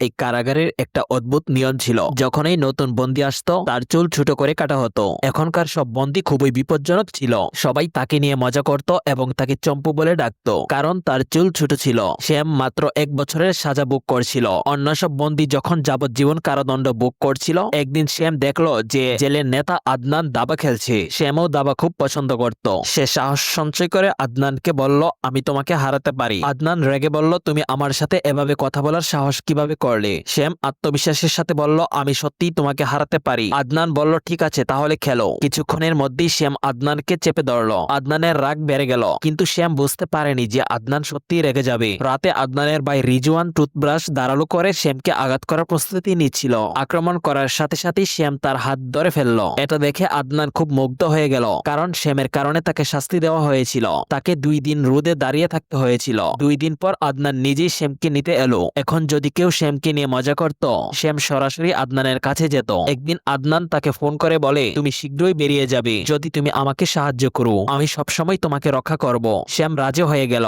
এই কারাগারের একটা অদ্ভুত নিয়ম ছিল। যখনই নতুন বন্দি আসতো, তার চুল ছোট করে কাটা হতো। এখনকার সব বন্দি খুবই বিপজ্জনক ছিল। সবাই তাকে নিয়ে মজা করত এবং তাকে চম্পু বলে ডাকতো, কারণ তার চুল ছোট ছিল। শ্যাম মাত্র এক বছরের সাজা বুক করছিল। অন্য সব বন্দি যখন যাবজ্জীবন কারাদণ্ড বুক করছিল, একদিন শ্যাম দেখল যে জেলের নেতা আদনান দাবা খেলছে। শ্যামও দাবা খুব পছন্দ করত। সে সাহস সঞ্চয় করে আদনানকে বলল, আমি তোমাকে হারাতে পারি। আদনান রেগে বলল, তুমি আমার সাথে এভাবে কথা বলার সাহস কীভাবে করলে। শ্যাম আত্মবিশ্বাসের সাথে বলল, আমি সত্যিই তোমাকে হারাতে পারি। আদনান বলল, ঠিক আছে, তাহলে খেলো। কিছুক্ষণের মধ্যেই শ্যাম আদনানকে চেপে ধরলো। আদনানের রাগ বেড়ে গেল, কিন্তু শ্যাম বুঝতে পারেনি যে আদনান সত্যিই রেগে যাবে। রাতে আদনানের ভাই রিজওয়ান টুথব্রাশ দাঁড়াল করে শ্যামকে আঘাত করার প্রস্তুতি নিচ্ছিল। আক্রমণ করার সাথে সাথেই শ্যাম তার হাত ধরে ফেলল। এটা দেখে আদনান খুব মুগ্ধ হয়ে গেল, কারণ শ্যামের কারণে তাকে শাস্তি দেওয়া হয়েছিল। তাকে দুই দিন রোদে দাঁড়িয়ে থাকতে হয়েছিল। দুই দিন পর আদনান নিজেই শ্যামকে নিতে এলো। এখন যদি কেউ শ্যামকে নিয়ে মজা করত। শ্যাম সরাসরি আদনানের কাছে যেত। একদিন আদনান তাকে ফোন করে বলে, তুমি শীঘ্রই বেরিয়ে যাবে। যদি তুমি আমাকে সাহায্য করো, আমি সবসময় তোমাকে রক্ষা করব। শ্যাম রাজি হয়ে গেল।